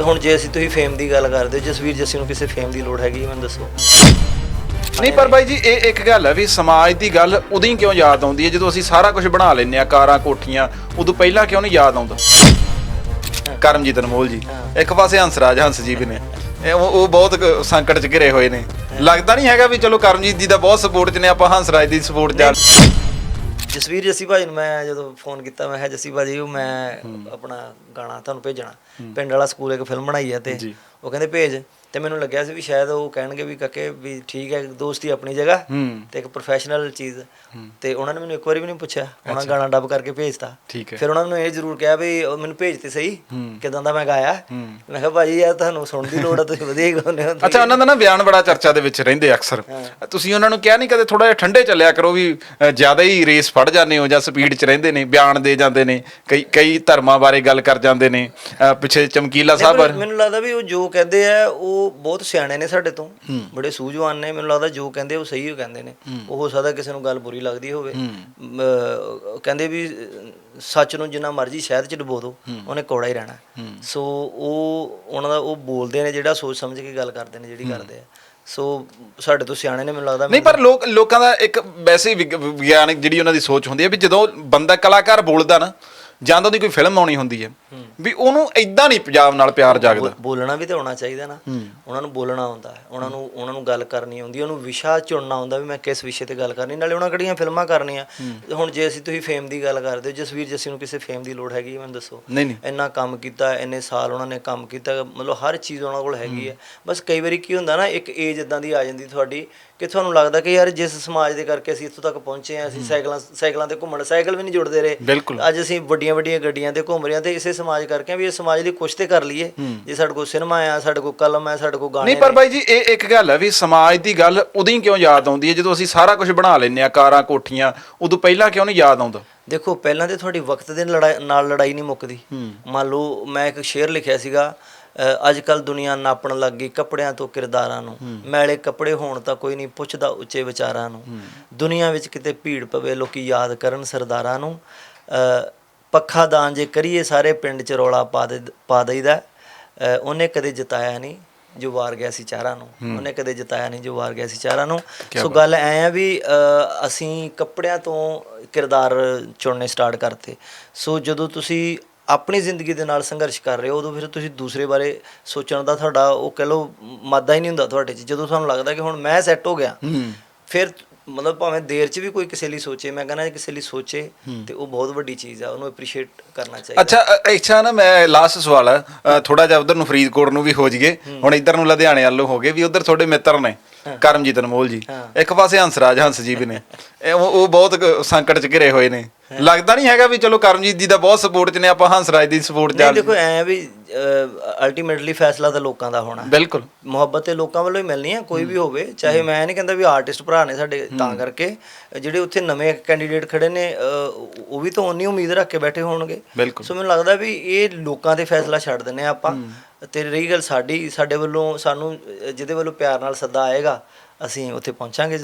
ਹੁਣ ਜੇ ਅਸੀਂ ਤੁਸੀਂ ਫੇਮ ਦੀ ਗੱਲ ਕਰਦੇ ਹੋ ਜਸਵੀਰ ਜੱਸੀ ਨੂੰ ਕਿਸੇ ਫੇਮ ਦੀ ਲੋੜ ਹੈਗੀ ਮੈਨੂੰ ਦੱਸੋ। ਨਹੀਂ ਪਰ ਬਾਈ ਜੀ ਇਹ ਇੱਕ ਗੱਲ ਹੈ ਵੀ ਸਮਾਜ ਦੀ ਗੱਲ ਉਦੋਂ ਹੀ ਕਿਉਂ ਯਾਦ ਆਉਂਦੀ ਹੈ ਜਦੋਂ ਅਸੀਂ ਸਾਰਾ ਕੁਝ ਬਣਾ ਲੈਂਦੇ ਆ ਕਾਰਾਂ ਕੋਠੀਆਂ ਉਦੋਂ ਪਹਿਲਾਂ ਕਿਉਂ ਨਹੀਂ ਯਾਦ ਆਉਂਦਾ? ਕਰਮਜੀਤ ਅਨਮੋਲ ਜੀ। ਇੱਕ ਪਾਸੇ ਹੰਸਰਾਜ ਹੰਸ ਜੀ ਵੀ ਨੇ। ਇਹ ਉਹ ਉਹ ਬਹੁਤ ਸੰਕਟ ਚ ਘਿਰੇ ਹੋਏ ਨੇ। ਲੱਗਦਾ ਨਹੀਂ ਹੈਗਾ ਵੀ ਚਲੋ ਕਰਮਜੀਤ ਜੀ ਦਾ ਬਹੁਤ ਸਪੋਰਟ ਚ ਨੇ ਆਪਾਂ ਹੰਸਰਾਜ ਦੀ ਸਪੋਰਟ ਚ ਆ- ਜਸਵੀਰ ਜੱਸੀ ਭਾਜੀ ਨੂੰ ਮੈਂ ਜਦੋਂ ਫੋਨ ਕੀਤਾ ਮੈਂ ਕਿਹਾ ਜੱਸੀ ਭਾਜੀ ਉਹ ਮੈਂ ਆਪਣਾ ਗਾਣਾ ਤੁਹਾਨੂੰ ਭੇਜਣਾ। ਪਿੰਡ ਵਾਲਾ ਸਕੂਲ ਇੱਕ ਫਿਲਮ ਬਣਾਈ ਹੈ ਤੇ ਉਹ ਕਹਿੰਦੇ ਭੇਜ। ਤੇ ਮੈਨੂੰ ਲੱਗਿਆ ਸੀ ਵੀ ਸ਼ਾਇਦ ਉਹ ਕਹਿਣਗੇ ਵੀ ਕਾਕੇ ਵੀ ਠੀਕ ਹੈ ਦੋਸਤੀ ਆਪਣੀ ਜਗ੍ਹਾ ਤੇ ਇੱਕ ਪ੍ਰੋਫੈਸ਼ਨਲ ਚੀਜ਼। ਤੇ ਉਹਨਾਂ ਨੇ ਮੈਨੂੰ ਇੱਕ ਵਾਰੀ ਵੀ ਨਹੀਂ ਪੁੱਛਿਆ। ਉਹਨਾਂ ਗਾਣਾ ਡੱਬ ਕਰਕੇ ਭੇਜਤਾ। ਫਿਰ ਉਹਨਾਂ ਨੇ ਇਹ ਜ਼ਰੂਰ ਕਿਹਾ ਵੀ ਮੈਨੂੰ ਭੇਜ ਤੇ ਸਹੀ ਕਿਦਾਂ ਦਾ ਮੈਂ ਗਾਇਆ। ਮੈਂ ਕਿਹਾ ਭਾਜੀ ਯਾਰ ਤੁਹਾਨੂੰ ਸੁਣਨ ਦੀ ਲੋੜ ਆ ਤੁਸੀਂ ਵਧੀਆ ਗਾਉਂਦੇ ਹੋ ਅੱਛਾ ਉਹਨਾਂ ਦਾ ਨਾ ਬਿਆਨ ਬੜਾ ਚਰਚਾ ਦੇ ਵਿੱਚ ਰਹਿੰਦੇ ਅਕਸਰ। ਤੁਸੀਂ ਉਹਨਾਂ ਨੂੰ ਕਿਹਾ ਨਹੀਂ ਕਦੇ ਥੋੜਾ ਜਿਹਾ ਠੰਡੇ ਚੱਲਿਆ ਕਰੋ ਵੀ ਜ਼ਿਆਦਾ ਹੀ ਰੇਸ ਫੜ ਜਾਂਦੇ ਹੋ ਜਾਂ ਸਪੀਡ 'ਚ ਰਹਿੰਦੇ ਨੇ ਬਿਆਨ ਦੇ ਜਾਂਦੇ ਨੇ ਕਈ ਕਈ ਧਰਮਾਂ ਬਾਰੇ ਗੱਲ ਕਰ ਜਾਂਦੇ ਨੇ ਪਿੱਛੇ ਚਮਕੀਲਾ ਸਾਹਿਬ ਮੈਨੂੰ ਲੱਗਦਾ ਵੀ ਉਹ ਜੋ ਕਹਿੰਦੇ ਆ ਉਹ ਬਹੁਤ ਸਿਆਣੇ ਨੇ ਸਾਡੇ ਤੋਂ। ਬੜੇ ਸੂਝਵਾਨ ਨੇ ਮੈਨੂੰ ਲੱਗਦਾ ਜੋ ਕਹਿੰਦੇ ਉਹ ਸਹੀ ਹੋ ਕਹਿੰਦੇ ਨੇ। ਉਹ ਹੋ ਸਕਦਾ ਕਿਸੇ ਨੂੰ ਗੱਲ ਬੁਰੀ ਲੱਗਦੀ ਹੋਵੇ। ਕਹਿੰਦੇ ਵੀ ਸੱਚ ਨੂੰ ਜਿੰਨਾ ਮਰਜ਼ੀ ਸ਼ਹਿਦ ਚ ਡੁਬੋ ਦੋ ਉਹਨੇ ਕੌੜਾ ਹੀ ਰਹਿਣਾ। ਸੋ ਉਹ ਉਹਨਾਂ ਦਾ ਉਹ ਬੋਲਦੇ ਨੇ ਜਿਹੜਾ ਸੋਚ ਸਮਝ ਕੇ ਗੱਲ ਕਰਦੇ ਨੇ ਜਿਹੜੀ ਕਰਦੇ ਆ। ਸੋ ਸਾਡੇ ਤੋਂ ਸਿਆਣੇ ਨੇ ਮੈਨੂੰ ਲੱਗਦਾ ਨਹੀਂ ਪਰ ਲੋਕ ਲੋਕਾਂ ਦਾ ਇੱਕ ਵੈਸੇ ਵਿਗਿਆਨਕ ਜਿਹੜੀ ਉਹਨਾਂ ਦੀ ਸੋਚ ਹੁੰਦੀ ਹੈ ਵੀ ਜਦੋਂ ਬੰਦਾ ਕਲਾਕਾਰ ਬੋਲਦਾ ਨਾ ਜਾਂ ਤਾਂ ਉਹਦੀ ਕੋਈ ਫਿਲਮ ਆਉਣੀ ਹੁੰਦੀ ਹੈ। ਵੀ ਉਹਨੂੰ ਇਦਾਂ ਨਹੀਂ ਪੰਜਾਬ ਨਾਲ ਪਿਆਰ ਜਾਗਦਾ। ਬੋਲ- ਬੋਲਣਾ ਵੀ ਤਾਂ ਆਉਣਾ ਚਾਹੀਦਾ ਨਾ। ਉਹਨਾਂ ਨੂੰ ਬੋਲਣਾ ਆਉਂਦਾ ਹੈ। ਉਹਨਾਂ ਨੂੰ ਉਹਨਾਂ ਨੂੰ ਗੱਲ ਕਰਨੀ ਆਉਂਦੀ ਉਹਨੂੰ ਵਿਸ਼ਾ ਚੁਣਨਾ ਆਉਂਦਾ ਵੀ ਮੈਂ ਕਿਸ ਵਿਸ਼ੇ ਤੇ ਗੱਲ ਕਰਨੀ ਨਾਲੇ ਉਹਨਾਂ ਕਿਹੜੀਆਂ ਫਿਲਮਾਂ ਕਰਨੀਆਂ। ਹੁਣ ਜੇ ਅਸੀਂ ਤੁਸੀਂ ਫੇਮ ਦੀ ਗੱਲ ਕਰਦੇ ਹੋ ਜਸਵੀਰ ਜੱਸੀ ਨੂੰ ਕਿਸੇ ਫੇਮ ਦੀ ਲੋੜ ਹੈਗੀ ਮੈਨੂੰ ਦੱਸੋ। ਨਹੀਂ ਨਹੀਂ। ਇੰਨਾ ਕੰਮ ਕੀਤਾ ਇੰਨੇ ਸਾਲ ਉਹਨਾਂ ਨੇ ਕੰਮ ਕੀਤਾ ਮਤਲਬ ਹਰ ਚੀਜ਼ ਉਹਨਾਂ ਕੋਲ ਹੈਗੀ ਹੈ। ਬਸ ਕਈ ਵਾਰੀ ਕੀ ਹੁੰਦਾ ਨਾ ਇੱਕ ਏਜ ਇਦਾਂ ਦੀ ਆ ਜਾਂਦੀ ਤੁਹਾਡੀ ਕਿ ਤੁਹਾਨੂੰ ਲੱਗਦਾ ਕਿ ਯਾਰ ਜਿਸ ਸਮਾਜ ਦੇ ਕਰਕੇ ਅਸੀਂ ਇੱਥੋਂ ਤੱਕ ਪਹੁੰਚੇ ਆ ਅਸੀਂ ਸਾਈਕਲਾਂ ਸਾਈਕਲਾਂ ਤੇ ਘੁੰਮਣ ਸਾਈਕਲ ਵੀ ਨਹੀਂ ਜੁੜਦੇ ਰਹੇ। ਅੱਜ ਅਸੀਂ ਵੱਡੀਆਂ ਵੱਡੀਆਂ ਗੱਡੀਆਂ ਤੇ ਘੁੰਮ ਰਹੇ ਹਾਂ ਤੇ ਇਸੇ ਸਮਾਜ ਕਰਕੇ ਵੀ ਇਸ ਸਮਾਜ ਲਈ ਕੁਛ ਤੇ ਕਰ ਲਈਏ। ਜੇ ਸਾਡੇ ਕੋਲ ਸਿਨੇਮਾ ਆ ਸਾਡੇ ਕੋਲ ਕਲਮ ਆ ਸਾਡੇ ਕੋਲ ਗਾਣੇ ਨਹੀਂ ਪਰ ਬਾਈ ਜੀ ਇਹ ਇੱਕ ਗੱਲ ਹੈ ਵੀ ਸਮਾਜ ਦੀ ਗੱਲ ਉਦੋਂ ਹੀ ਕਿਉਂ ਯਾਦ ਆਉਂਦੀ ਹੈ ਜਦੋਂ ਅਸੀਂ ਸਾਰਾ ਕੁਝ ਬਣਾ ਲੈਂਦੇ ਆ ਕਾਰਾਂ ਕੋਠੀਆਂ ਉਦੋਂ ਪਹਿਲਾਂ ਕਿਉਂ ਨਹੀਂ ਯਾਦ ਆਉਂਦਾ? ਦੇਖੋ ਪਹਿਲਾਂ ਤੇ ਤੁਹਾਡੀ ਵਕਤ ਦੇ ਨਾਲ ਲੜਾਈ ਨਹੀਂ ਮੁੱਕਦੀ। ਮੰਨ ਲਓ ਮੈਂ ਇੱਕ ਸ਼ੇਰ ਲਿਖਿਆ ਸੀਗਾ ਅੱਜ ਕੱਲ ਦੁਨੀਆ ਨਾਪਣ ਲੱਗ ਗਈ ਕੱਪੜਿਆਂ ਤੋਂ ਕਿਰਦਾਰਾਂ ਨੂੰ। ਮੈਲੇ ਕੱਪੜੇ ਹੋਣ ਤਾਂ ਕੋਈ ਨਹੀਂ ਪੁੱਛਦਾ ਉੱਚੇ ਵਿਚਾਰਾਂ ਨੂੰ। ਦੁਨੀਆ ਵਿੱਚ ਕਿਤੇ ਭੀੜ ਪਵੇ ਲੋਕੀ ਯਾਦ ਕਰਨ ਸਰਦਾਰਾਂ ਨੂੰ। ਪੱਖਾ ਦਾਨ ਜੇ ਕਰੀਏ ਸਾਰੇ ਪਿੰਡ 'ਚ ਰੌਲਾ ਪਾ ਦੇ ਪਾ ਦਈਦਾ। ਉਹਨੇ ਕਦੇ ਜਿਤਾਇਆ ਨਹੀਂ ਜੋ ਵਾਰ ਗਿਆ ਸੀ ਚਾਰਾਂ ਨੂੰ। ਉਹਨੇ ਕਦੇ ਜਿਤਾਇਆ ਨਹੀਂ ਜੋ ਵਾਰ ਗਿਆ ਸੀ ਚਾਰਾਂ ਨੂੰ। ਸੋ ਗੱਲ ਐ ਆ ਵੀ ਅਸੀਂ ਕੱਪੜਿਆਂ ਤੋਂ ਕਿਰਦਾਰ ਚੁਣਨੇ ਸਟਾਰਟ ਕਰਤੇ। ਸੋ ਜਦੋਂ ਤੁਸੀਂ ਆਪਣੀ ਜ਼ਿੰਦਗੀ ਦੇ ਨਾਲ ਸੰਘਰਸ਼ ਕਰ ਰਹੇ ਹੋ ਉਦੋਂ ਫਿਰ ਤੁਸੀਂ ਦੂਸਰੇ ਬਾਰੇ ਸੋਚਣ ਦਾ ਤੁਹਾਡਾ ਉਹ ਕਹ ਲਓ ਮਾਦਾ ਹੀ ਨਹੀਂ ਹੁੰਦਾ ਤੁਹਾਡੇ 'ਚ। ਜਦੋਂ ਤੁਹਾਨੂੰ ਲੱਗਦਾ ਕਿ ਹੁਣ ਮੈਂ ਸੈੱਟ ਹੋ ਗਿਆ ਫਿਰ ਮਤਲਬ ਭਾਵੇਂ ਦੇਰ 'ਚ ਵੀ ਕੋਈ ਕਿਸੇ ਲਈ ਸੋਚੇ ਮੈਂ ਕਹਿੰਦਾ ਕਿਸੇ ਲਈ ਸੋਚੇ ਤੇ ਉਹ ਬਹੁਤ ਵੱਡੀ ਚੀਜ਼ ਆ ਉਹਨੂੰ ਐਪਰੀਸ਼ੀਏਟ ਕਰਨਾ ਚਾਹੀਦਾ। ਅੱਛਾ ਅੱਛਾ ਨਾ ਮੈਂ ਲਾਸਟ ਸਵਾਲ ਹੈ ਥੋੜਾ ਜਿਹਾ ਉਧਰ ਨੂੰ ਫਰੀਦਕੋਟ ਨੂੰ ਵੀ ਹੋ ਜੀਏ ਹੁਣ ਇੱਧਰ ਨੂੰ ਲੁਧਿਆਣੇ ਵੱਲੋਂ ਹੋ ਗਏ ਵੀ ਉਧਰ ਤੁਹਾਡੇ ਮਿੱਤਰ ਨੇ ਕਰਮਜੀਤ ਅਨਮੋਲ ਜੀ। ਇੱਕ ਪਾਸੇ ਹੰਸਰਾਜ ਹੰਸ ਜੀ ਵੀ ਨੇ। ਉਹ ਬਹੁਤ ਸੰਕਟ ਚ ਘਿਰੇ ਹੋਏ ਨੇ। ਲੱਗਦਾ ਨਹੀਂ ਹੈਗਾ ਵੀ ਚਲੋ ਕਰਮਜੀਤ ਜੀ ਦਾ ਬਹੁਤ ਸਪੋਰਟ ਚ ਨੇ ਆਪਾਂ ਹੰਸਰਾਜ ਦੀ ਸਪੋਰਟ ਨਹੀਂ ਚ ਦੇਖੋ ਐ ਵੀ ਅਲਟੀਮੇਟਲੀ ਫੈਸਲਾ ਤਾਂ ਲੋਕਾਂ ਦਾ ਹੋਣਾ। ਬਿਲਕੁਲ। ਮੁਹੱਬਤ ਤੇ ਲੋਕਾਂ ਵੱਲੋਂ ਹੀ ਮਿਲਣੀ ਹੈ ਕੋਈ ਵੀ ਹੋਵੇ ਚਾਹੇ ਮੈਂ ਨਹੀਂ ਕਹਿੰਦਾ ਵੀ ਆਰਟਿਸਟ ਭਰਾ ਨੇ ਸਾਡੇ ਤਾਂ ਕਰਕੇ ਜਿਹੜੇ ਉੱਥੇ ਨਵੇਂ ਕੈਂਡੀਡੇਟ ਖੜੇ ਨੇ ਉਹ ਵੀ ਤਾਂ ਉਨੀ ਉਮੀਦ ਰੱਖ ਕੇ ਬੈਠੇ ਹੋਣਗੇ। ਸੋ ਮੈਨੂੰ ਲੱਗਦਾ ਵੀ ਇਹ ਲੋਕਾਂ ਤੇ ਫੈਸਲਾ ਛੱਡ ਦਿੰਨੇ ਆ ਆਪਾਂ। ਤੇ ਰਹੀ ਗੱਲ ਸਾਡੀ ਸਾਡੇ ਵੱਲੋਂ ਸਾਨੂੰ ਜਿਹਦੇ ਵੱਲੋਂ ਪਿਆਰ ਨਾਲ ਸੱਦਾ ਆਏਗਾ ਅਸੀਂ ਉੱਥੇ ਪਹੁੰਚਾਂਗੇ